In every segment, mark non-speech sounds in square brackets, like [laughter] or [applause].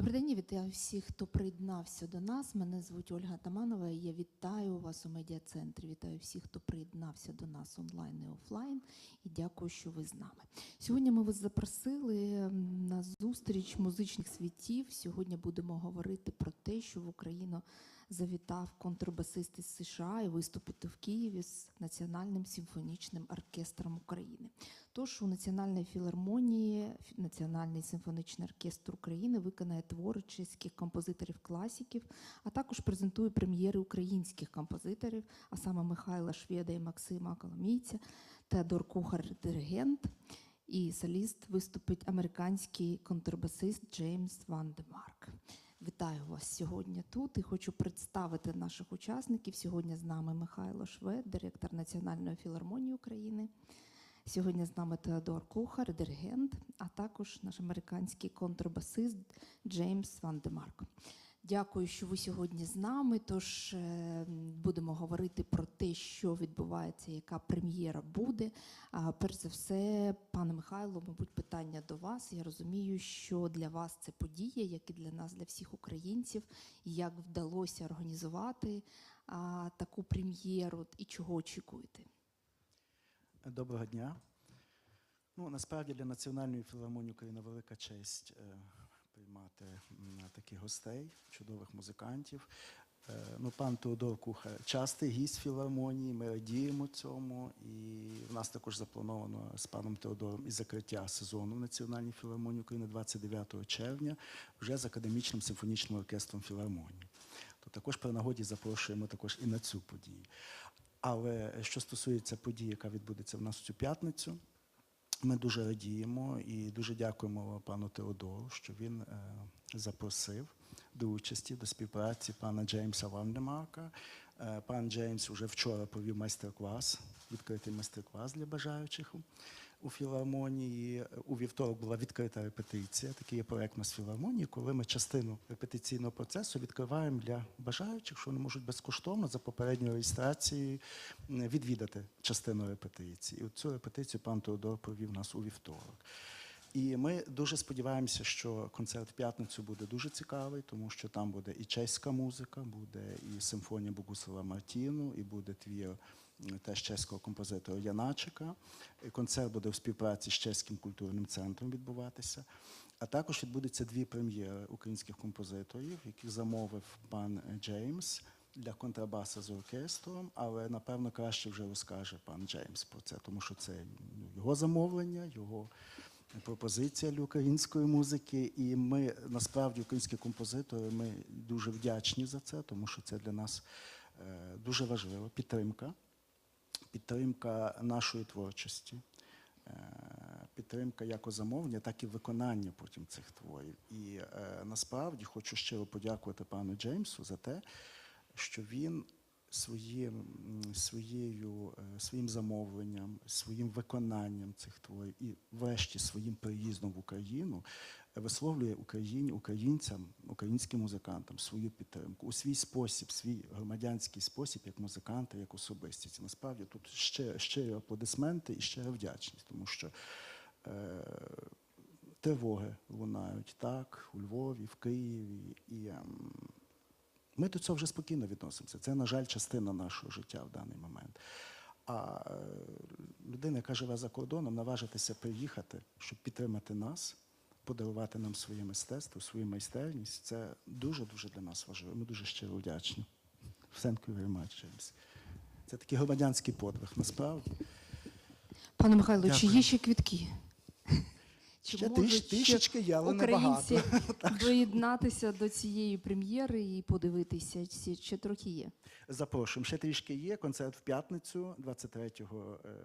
Добрий день, я вітаю всіх, хто приєднався до нас. Мене звуть Ольга Таманова. і Я вітаю вас у медіа-центрі. Вітаю всіх, хто приєднався до нас онлайн і офлайн. І дякую, що ви з нами. Сьогодні ми вас запросили на зустріч музичних світів. Сьогодні будемо говорити про те, що в Україну завітав контрбасист із США і виступити в Києві з Національним симфонічним оркестром України. Тож у Національній філармонії Національний симфонічний оркестр України виконає твори чеських композиторів-класиків, а також презентує прем'єри українських композиторів, а саме Михайла Шведа і Максима Коломійця, Теодор Кухар диригент. І соліст виступить американський контрабасист Джеймс Ван де Марк. Вітаю вас сьогодні тут і хочу представити наших учасників. Сьогодні з нами Михайло Швед, директор Національної філармонії України. Сьогодні з нами Теодор Кухар, диригент, а також наш американський контрабасист Джеймс Ван Демарк. Дякую, що ви сьогодні з нами. Тож е, будемо говорити про те, що відбувається, яка прем'єра буде. А, перш за все, пане Михайло, мабуть, питання до вас. Я розумію, що для вас це подія, як і для нас, для всіх українців. Як вдалося організувати а, таку прем'єру і чого очікуєте? Доброго дня. Ну, насправді для Національної філармонії України велика честь е, приймати таких гостей, чудових музикантів. Е, ну, пан Теодор Кухар частий гість філармонії, ми радіємо цьому. І в нас також заплановано з паном Теодором і закриття сезону в Національній філармонії України 29 червня вже з академічним симфонічним оркестром філармонії. То також при нагоді запрошуємо також і на цю подію. Але що стосується події, яка відбудеться в нас цю п'ятницю, ми дуже радіємо і дуже дякуємо пану Теодору, що він е, запросив до участі, до співпраці пана Джеймса Вандемарка. Е, пан Джеймс вже вчора провів майстер-клас, відкритий майстер-клас для бажаючих у- філармонії. У вівторок була відкрита репетиція, такий є проект у нас філармонії, коли ми частину репетиційного процесу відкриваємо для бажаючих, що вони можуть безкоштовно за попередньою реєстрацією відвідати частину репетиції. І цю репетицію пан Теодор провів нас у вівторок. І ми дуже сподіваємося, що концерт в п'ятницю буде дуже цікавий, тому що там буде і чеська музика, буде і симфонія Богуслава Мартіну, і буде твір теж чеського композитора Яначика. І концерт буде в співпраці з чеським культурним центром відбуватися. А також відбудуться дві прем'єри українських композиторів, яких замовив пан Джеймс для контрабаса з оркестром, але напевно краще вже розкаже пан Джеймс про це, тому що це його замовлення, його пропозиція для української музики. І ми насправді українські композитори, ми дуже вдячні за це, тому що це для нас е, дуже важлива підтримка, підтримка нашої творчості. е, Підтримка як у замовлення, так і виконання потім цих творів. І е, насправді хочу щиро подякувати пану Джеймсу за те, що він своїм, своєю, е, своїм замовленням, своїм виконанням цих творів і, врешті, своїм приїздом в Україну висловлює Україні, українцям, українським музикантам свою підтримку у свій спосіб, свій громадянський спосіб, як музиканти, як особистість. Насправді тут ще щирі аплодисменти і щира вдячність, тому що. Е, Тривоги лунають так, у Львові, в Києві. І ем, ми до цього вже спокійно відносимося. Це, на жаль, частина нашого життя в даний момент. А е, людина, яка живе за кордоном, наважитися приїхати, щоб підтримати нас, подарувати нам своє мистецтво, свою майстерність, це дуже-дуже для нас важливо. Ми дуже щиро вдячні. Much, James. Це такий громадянський подвиг, насправді. Пане Михайло, чи є ще квітки? Чи Ще можуть тиш- трішечки є, але українці доєднатися [laughs] до цієї прем'єри і подивитися, чи ще трохи є? Запрошуємо. Ще трішки є. Концерт в п'ятницю, 23 е,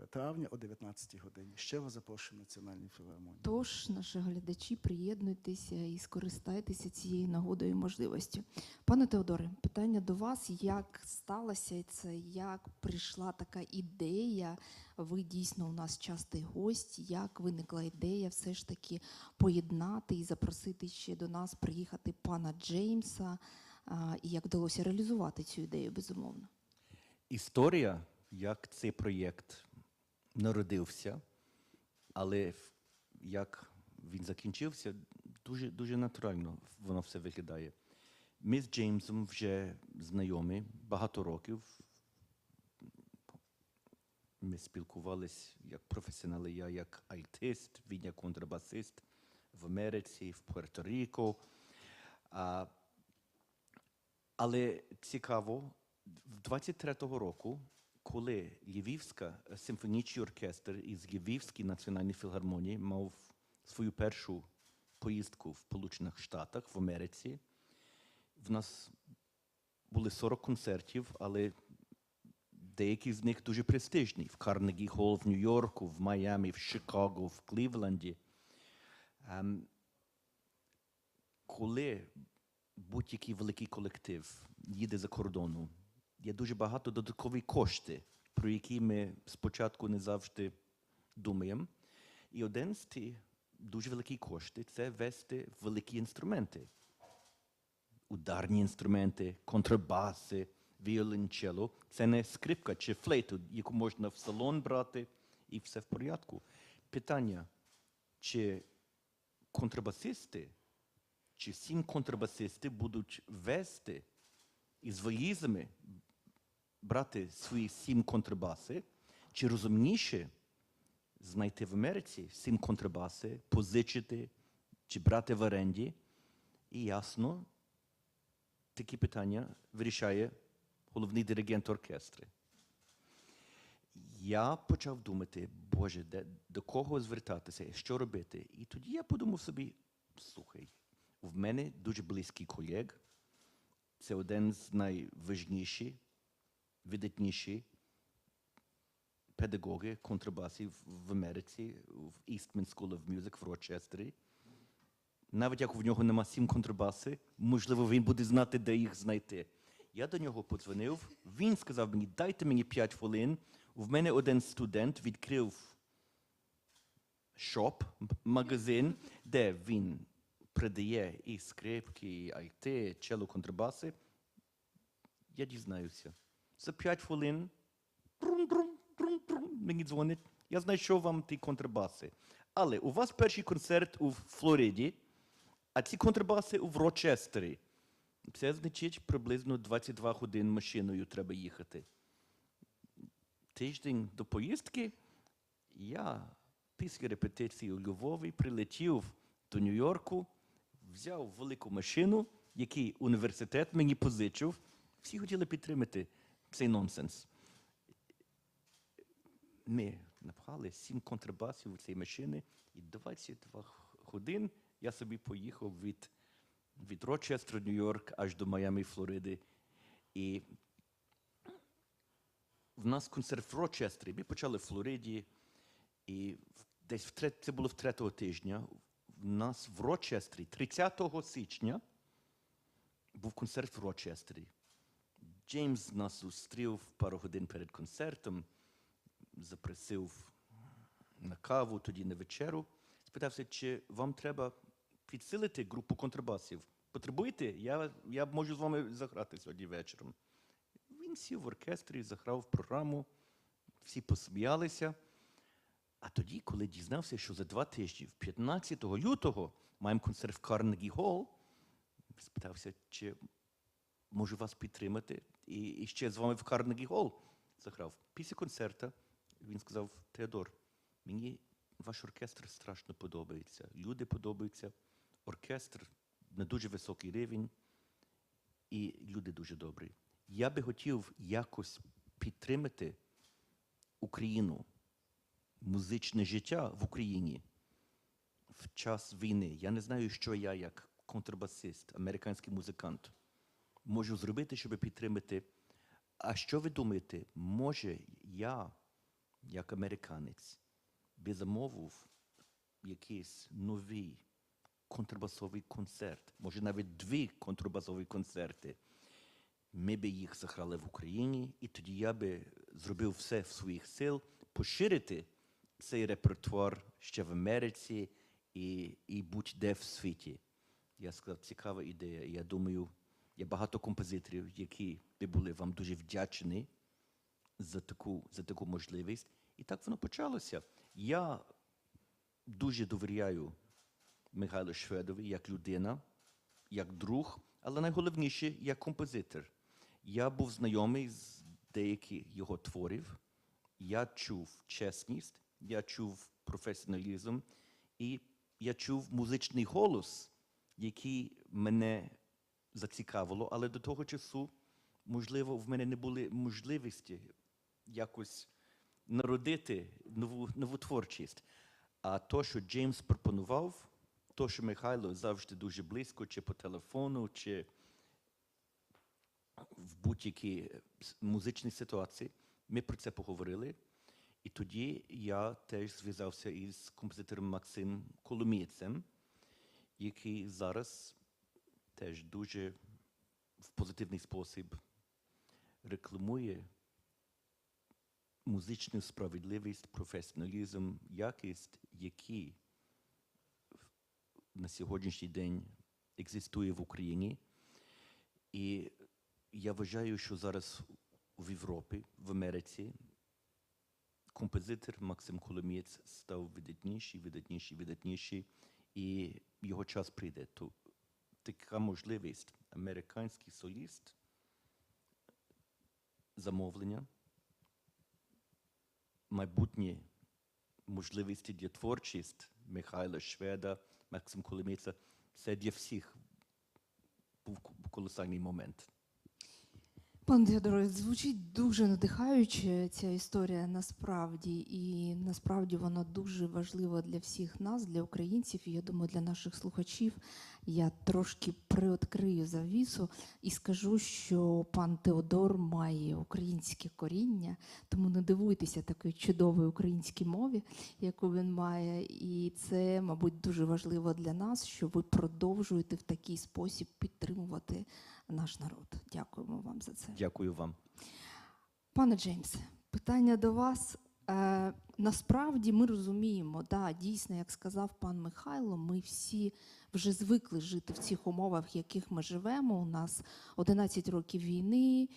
травня о 19 годині. Щиро запрошуємо Національну філармонію. Тож, наші глядачі, приєднуйтеся і скористайтеся цією нагодою і можливістю. Пане Теодоре, питання до вас: як сталося це, як прийшла така ідея? Ви дійсно у нас частий гость. Як виникла ідея все ж таки поєднати і запросити ще до нас приїхати пана Джеймса? І як вдалося реалізувати цю ідею, безумовно? Історія, як цей проєкт народився, але як він закінчився, дуже, дуже натурально воно все виглядає. Ми з Джеймсом вже знайомі багато років. Ми спілкувались як професіонали, я як альтист, він як контрабасист в Америці, в Пуерто-Ріко. Але цікаво, в 23-го року, коли Львівська симфонічний оркестр із Львівської національної філармонії мав свою першу поїздку в Сполучених Штатах в Америці, в нас були 40 концертів, але деякі з них дуже престижні. В Карнегі Холл в Нью-Йорку, в Майамі, в Чикаго, в Клівленді. Ем, коли будь-який великий колектив їде за кордону, є дуже багато додаткові кошти, про які ми спочатку не завжди думаємо. І один з тих дуже великі кошти це вести великі інструменти. Ударні інструменти, контрабаси, віолончело. Це не скрипка чи флейту, яку можна в салон брати, і все в порядку. Питання, чи контрабасисти, чи всі контрабасисти будуть вести із валізами брати свої сім контрабаси, чи розумніше знайти в Америці сім контрабаси, позичити чи брати в оренді. І ясно, такі питання вирішає головний диригент оркестру. Я почав думати, Боже, де, до кого звертатися, що робити. І тоді я подумав собі: слухай, в мене дуже близький колег, це один з найважніших, видатніших педагоги контрабасів в Америці, в Eastman School of Music в Рочестері. Навіть як в нього нема сім контрабаси, можливо, він буде знати, де їх знайти. Я до нього подзвонив, він сказав мені, дайте мені 5 хвилин. В мене один студент відкрив шоп, магазин, де він продає і скрипки, і альти, чело, контрабаси. Я дізнаюся. За 5 хвилин трум-трум, трум-трум, мені дзвонить. Я знайшов вам ті контрабаси. Але у вас перший концерт у Флориді, а ці контрабаси в Рочестері. Це значить приблизно 22 годин машиною треба їхати. Тиждень до поїздки я після репетиції у Львові прилетів до Нью-Йорку, взяв велику машину, який університет мені позичив. Всі хотіли підтримати цей нонсенс. Ми напхали сім контрабасів у цій машини, і 22 годин я собі поїхав від, від Рочестера, Нью-Йорк, аж до Майами, Флориди. І в нас концерт в Рочестері. Ми почали в Флориді, і десь в це було в третього тижня. В нас в Рочестері 30 січня був концерт в Рочестері. Джеймс нас зустрів пару годин перед концертом, запросив на каву, тоді на вечеру. Спитався, чи вам треба підсилити групу контрабасів. Потребуєте? Я, я можу з вами заграти сьогодні вечором. Він сів в оркестрі, заграв програму, всі посміялися. А тоді, коли дізнався, що за два тижні, 15 лютого, маємо концерт в Карнегі Холл, спитався, чи можу вас підтримати. І, і ще з вами в Карнегі Холл заграв. Після концерту він сказав: Теодор, мені ваш оркестр страшно подобається. Люди подобаються, оркестр на дуже високий рівень, і люди дуже добрі. Я би хотів якось підтримати Україну, музичне життя в Україні в час війни. Я не знаю, що я як контрабасист, американський музикант можу зробити, щоб підтримати. А що ви думаєте, може я, як американець, би замовив якийсь новий контрабасовий концерт, може навіть дві контрабасові концерти. Ми би їх заграли в Україні, і тоді я би зробив все в своїх сил поширити цей репертуар ще в Америці і, і будь-де в світі. Я сказав, цікава ідея. Я думаю, є багато композиторів, які би були вам дуже вдячні за таку, за таку можливість. І так воно почалося. Я дуже довіряю Михайлу Шведові як людина, як друг, але найголовніше як композитор. Я був знайомий з деяких його творів. Я чув чесність, я чув професіоналізм, і я чув музичний голос, який мене зацікавило, але до того часу, можливо, в мене не були можливості якось народити нову, нову творчість. А то, що Джеймс пропонував, то, що Михайло завжди дуже близько, чи по телефону, чи в будь-якій музичній ситуації, ми про це поговорили. І тоді я теж зв'язався із композитором Максим Коломієцем, який зараз теж дуже в позитивний спосіб рекламує музичну справедливість, професіоналізм, якість, які на сьогоднішній день екзистує в Україні. І я вважаю, що зараз в Європі, в Америці, композитор Максим Коломієць став видатніший, видатніший, видатніший, і його час прийде. То така можливість, американський соліст, замовлення, майбутні можливості для творчість Михайла Шведа, Максим Коломійця, це для всіх був колосальний момент. Пан Теодорович, звучить дуже надихаюче ця історія насправді, і насправді вона дуже важлива для всіх нас, для українців, і я думаю, для наших слухачів. Я трошки приоткрию завісу і скажу, що пан Теодор має українське коріння, тому не дивуйтеся такій чудовій українській мові, яку він має. І це, мабуть, дуже важливо для нас, що ви продовжуєте в такий спосіб підтримувати наш народ. Дякуємо вам за це. Дякую вам. Пане Джеймс, питання до вас. Е, насправді ми розуміємо, да, дійсно, як сказав пан Михайло, ми всі вже звикли жити в цих умовах, в яких ми живемо. У нас 11 років війни,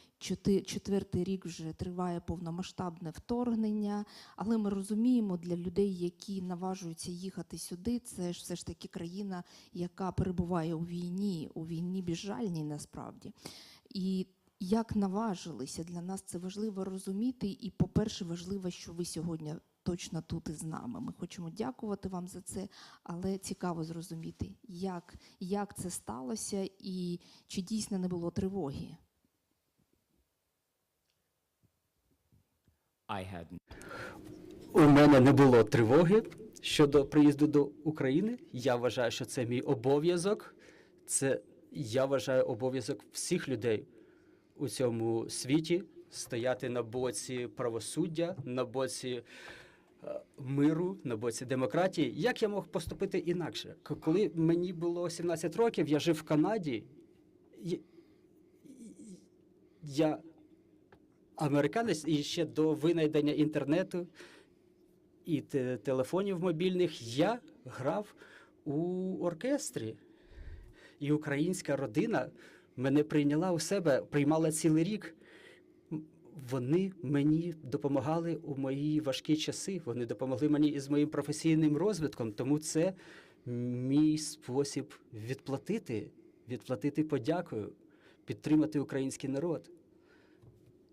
четвертий рік вже триває повномасштабне вторгнення. Але ми розуміємо, для людей, які наважуються їхати сюди, це ж все ж таки країна, яка перебуває у війні, у війні безжальній насправді. І як наважилися для нас це важливо розуміти. І, по-перше, важливо, що ви сьогодні точно тут із нами. Ми хочемо дякувати вам за це, але цікаво зрозуміти, як, як це сталося і чи дійсно не було тривоги. I had у мене не було тривоги щодо приїзду до України. Я вважаю, що це мій обов'язок. Це я вважаю обов'язок всіх людей у цьому світі стояти на боці правосуддя, на боці е, миру, на боці демократії. Як я мог поступити інакше? Коли мені було 17 років, я жив в Канаді. Я американець і ще до винайдення інтернету і телефонів мобільних я грав у оркестрі. І українська родина мене прийняла у себе, приймала цілий рік. Вони мені допомагали у мої важкі часи. Вони допомогли мені із моїм професійним розвитком. Тому це мій спосіб відплатити, відплатити подякою, підтримати український народ.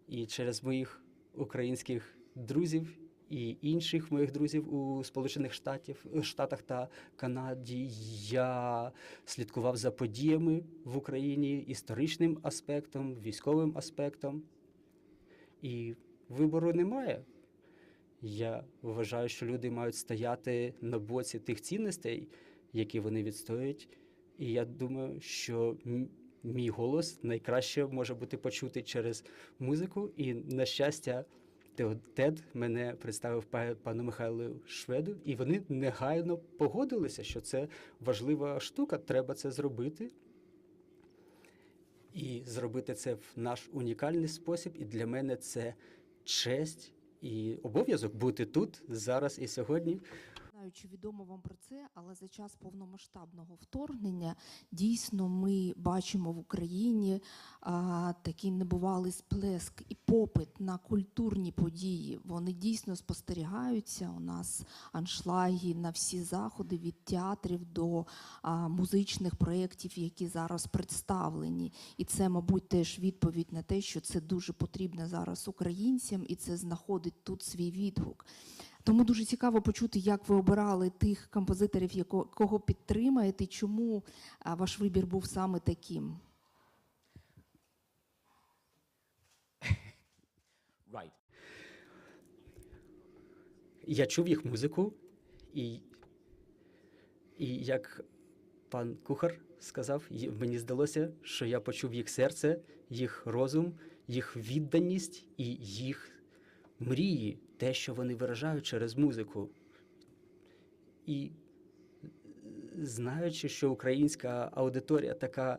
І через моїх українських друзів і інших моїх друзів у Сполучених Штатів, Штатах та Канаді я слідкував за подіями в Україні історичним аспектом, військовим аспектом. І вибору немає. Я вважаю, що люди мають стояти на боці тих цінностей, які вони відстоюють. І я думаю, що мій голос найкраще може бути почутий через музику. І, на щастя, Тед мене представив пану Михайлу Шведу, і вони негайно погодилися, що це важлива штука, треба це зробити. І зробити це в наш унікальний спосіб. І для мене це честь і обов'язок бути тут зараз і сьогодні. Знаю, чи відомо вам про це, але за час повномасштабного вторгнення дійсно ми бачимо в Україні а, такий небувалий сплеск і попит на культурні події. Вони дійсно спостерігаються. У нас аншлаги на всі заходи від театрів до а, музичних проєктів, які зараз представлені. І це, мабуть, теж відповідь на те, що це дуже потрібно зараз українцям, і це знаходить тут свій відгук. Тому дуже цікаво почути, як ви обирали тих композиторів, кого підтримаєте, чому ваш вибір був саме таким. Right. Я чув їх музику, і, і як пан кухар сказав, мені здалося, що я почув їх серце, їх розум, їх відданість і їх мрії, те, що вони виражають через музику. І знаючи, що українська аудиторія така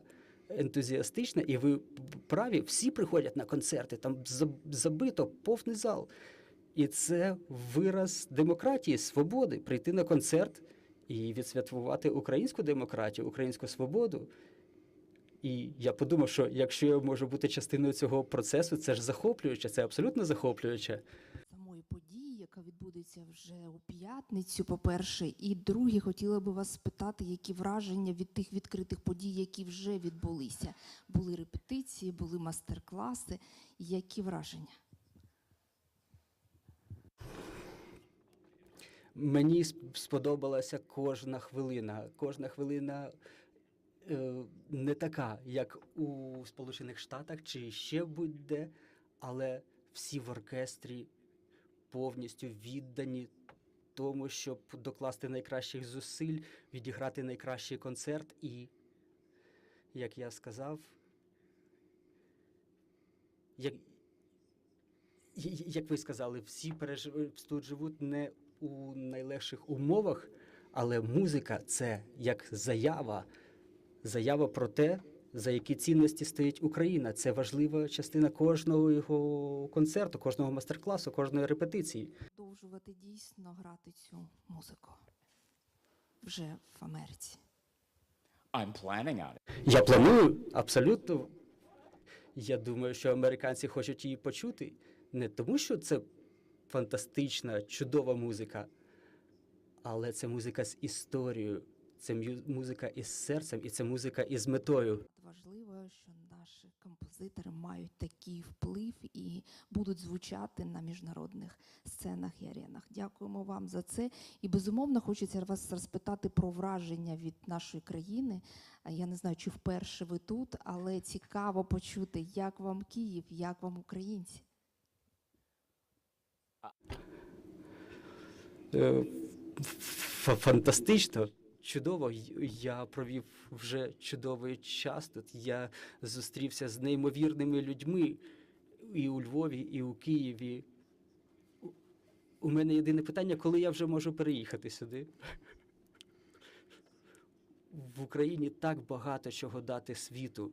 ентузіастична, і ви праві, всі приходять на концерти, там забито повний зал. І це вираз демократії, свободи прийти на концерт і відсвяткувати українську демократію, українську свободу. І я подумав, що якщо я можу бути частиною цього процесу, це ж захоплююче, це абсолютно захоплююче. Відбудеться вже у п'ятницю, по-перше, і друге, хотіла би вас спитати, які враження від тих відкритих подій, які вже відбулися. Були репетиції, були мастер-класи. Які враження? Мені сподобалася кожна хвилина. Кожна хвилина е, не така, як у Сполучених Штатах чи ще будь-де, але всі в оркестрі повністю віддані тому, щоб докласти найкращих зусиль, відіграти найкращий концерт. І, як я сказав, як, як ви сказали, всі пережив... тут живуть не у найлегших умовах, але музика це як заява, заява про те, за які цінності стоїть Україна. Це важлива частина кожного його концерту, кожного майстер-класу, кожної репетиції. Продовжувати дійсно грати цю музику вже в Америці. I'm planning on it. Я планую абсолютно. Я думаю, що американці хочуть її почути не тому, що це фантастична, чудова музика, але це музика з історією, це музика із серцем і це музика із метою. Важливо, що наші композитори мають такий вплив і будуть звучати на міжнародних сценах і аренах. Дякуємо вам за це. І безумовно хочеться вас розпитати про враження від нашої країни. Я не знаю, чи вперше ви тут, але цікаво почути, як вам Київ, як вам українці. Е, Фантастично, чудово. Я провів вже чудовий час тут. Я зустрівся з неймовірними людьми і у Львові, і у Києві. У- мене єдине питання, коли я вже можу переїхати сюди. В Україні так багато чого дати світу.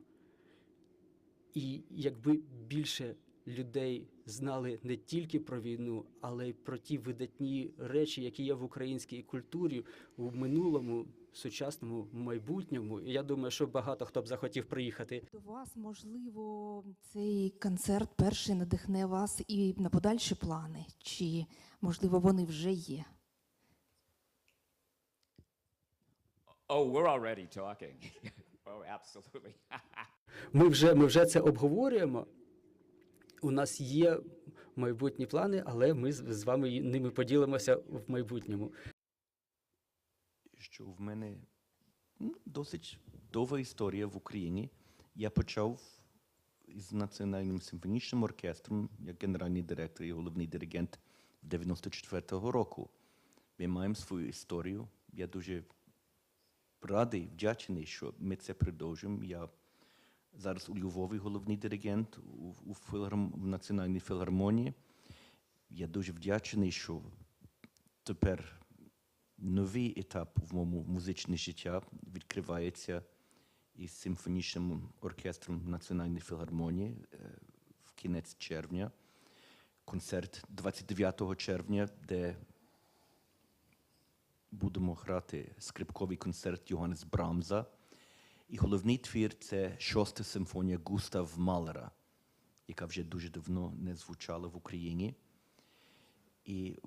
І якби більше людей знали не тільки про війну, але й про ті видатні речі, які є в українській культурі у минулому, сучасному, майбутньому. І я думаю, що багато хто б захотів приїхати. До вас, можливо, цей концерт перший надихне вас і на подальші плани, чи можливо вони вже є? Oh, we're already talking. [laughs] oh, absolutely. [laughs] Ми вже, ми вже це обговорюємо. У нас є майбутні плани, але ми з, вами ними поділимося в майбутньому. що в мене ну, досить довга історія в Україні. Я почав із Національним симфонічним оркестром як генеральний директор і головний диригент 94-го року. Ми маємо свою історію. Я дуже радий, вдячний, що ми це продовжуємо. Я зараз у Львові головний диригент у, у, філарм, в Національній філармонії. Я дуже вдячний, що тепер новий етап в моєму музичному життя відкривається із симфонічним оркестром Національної філармонії е, в кінець червня. Концерт 29 червня, де будемо грати скрипковий концерт Йоганнес Брамза. І головний твір це шоста симфонія Густав Малера, яка вже дуже давно не звучала в Україні. І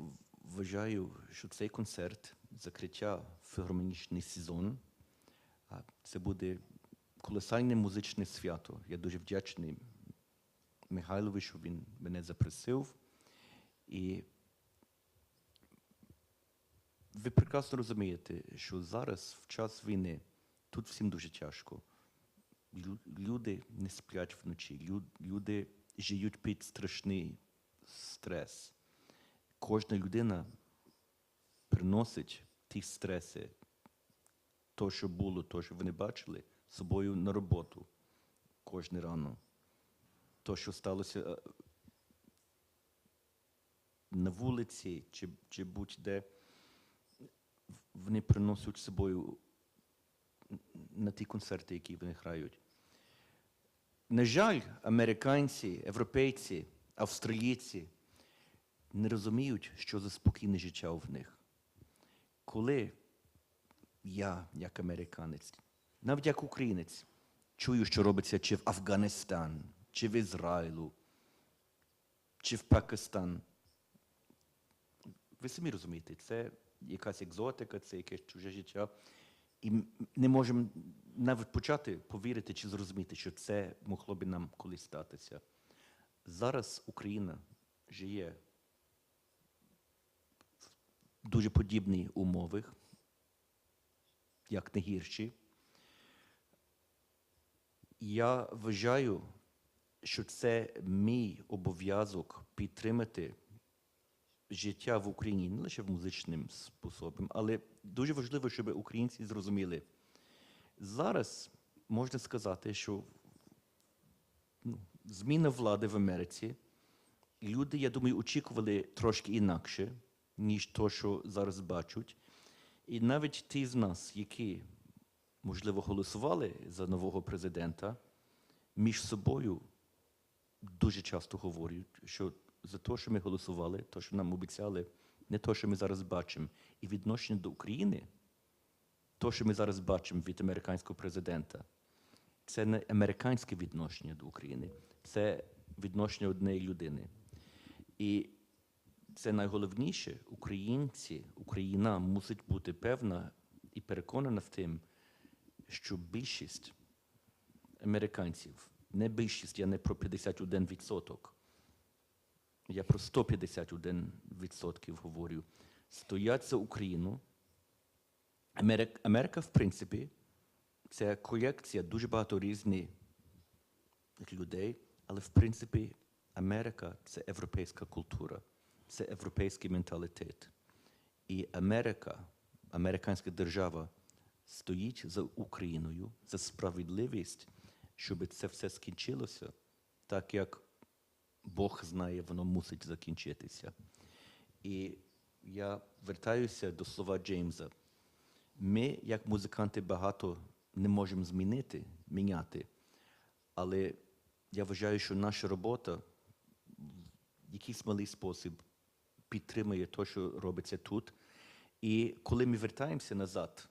вважаю, що цей концерт, закриття філармонічний сезон, це буде колосальне музичне свято. Я дуже вдячний Михайлові, що він мене запросив. І ви прекрасно розумієте, що зараз, в час війни, тут всім дуже тяжко. Люди не сплять вночі, люди живуть під страшний стрес. Кожна людина приносить ті стреси, то, що було, то, що вони бачили, з собою на роботу кожне рано. То, що сталося е, на вулиці чи, чи будь-де, вони приносять з собою на ті концерти, які вони грають. На жаль, американці, європейці, австралійці не розуміють, що за спокійне життя в них. Коли я, як американець, навіть як українець, чую, що робиться чи в Афганистан, чи в Ізраїлу, чи в Пакистан. Ви самі розумієте, це якась екзотика, це якесь чуже життя. І не можемо навіть почати повірити чи зрозуміти, що це могло би нам колись статися. Зараз Україна живе в дуже подібні умови, як не гірші. Я вважаю, що це мій обов'язок підтримати життя в Україні не лише в музичним способом, але дуже важливо, щоб українці зрозуміли. Зараз можна сказати, що ну, зміна влади в Америці, люди, я думаю, очікували трошки інакше, ніж то, що зараз бачать. І навіть ті з нас, які, можливо, голосували за нового президента, між собою дуже часто говорять, що за те, що ми голосували, те, що нам обіцяли, не те, що ми зараз бачимо. І відношення до України, те, що ми зараз бачимо від американського президента, це не американське відношення до України, це відношення однієї людини. І це найголовніше, українці, Україна мусить бути певна і переконана в тим, що більшість американців, не більшість, я не про 51%, я про 151% говорю, стоять за Україну. Америка, Америка, в принципі, це колекція дуже багато різних людей, але в принципі Америка це європейська культура, це європейський менталітет. І Америка, американська держава стоїть за Україною, за справедливість, щоб це все скінчилося, так як Бог знає, воно мусить закінчитися. І я вертаюся до слова Джеймса. Ми, як музиканти, багато не можемо змінити, міняти. Але я вважаю, що наша робота в якийсь малий спосіб підтримує те, що робиться тут. І коли ми вертаємося назад,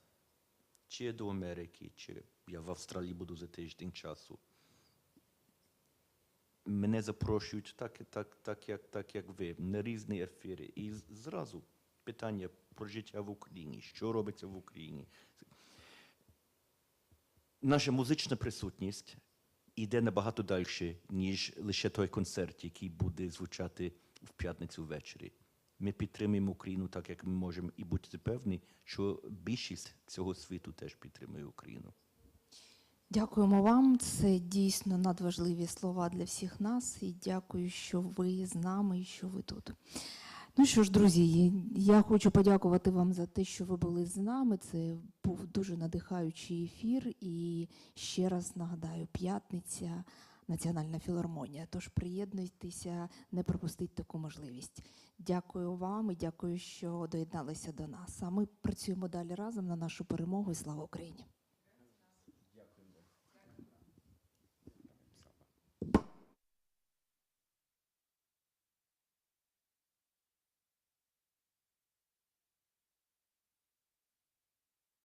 чи до Америки, чи я в Австралії буду за тиждень часу, мене запрошують так, так, так, як, так, як ви, на різні ефіри. І зразу питання про життя в Україні, що робиться в Україні. Наша музична присутність йде набагато далі, ніж лише той концерт, який буде звучати в п'ятницю ввечері. Ми підтримуємо Україну так, як ми можемо, і будьте певні, що більшість цього світу теж підтримує Україну. Дякуємо вам. Це дійсно надважливі слова для всіх нас. І дякую, що ви з нами і що ви тут. Ну що ж, друзі, я хочу подякувати вам за те, що ви були з нами. Це був дуже надихаючий ефір. І ще раз нагадаю, п'ятниця, Національна філармонія. Тож приєднуйтеся, не пропустіть таку можливість. Дякую вам і дякую, що доєдналися до нас. А ми працюємо далі разом на нашу перемогу. І слава Україні!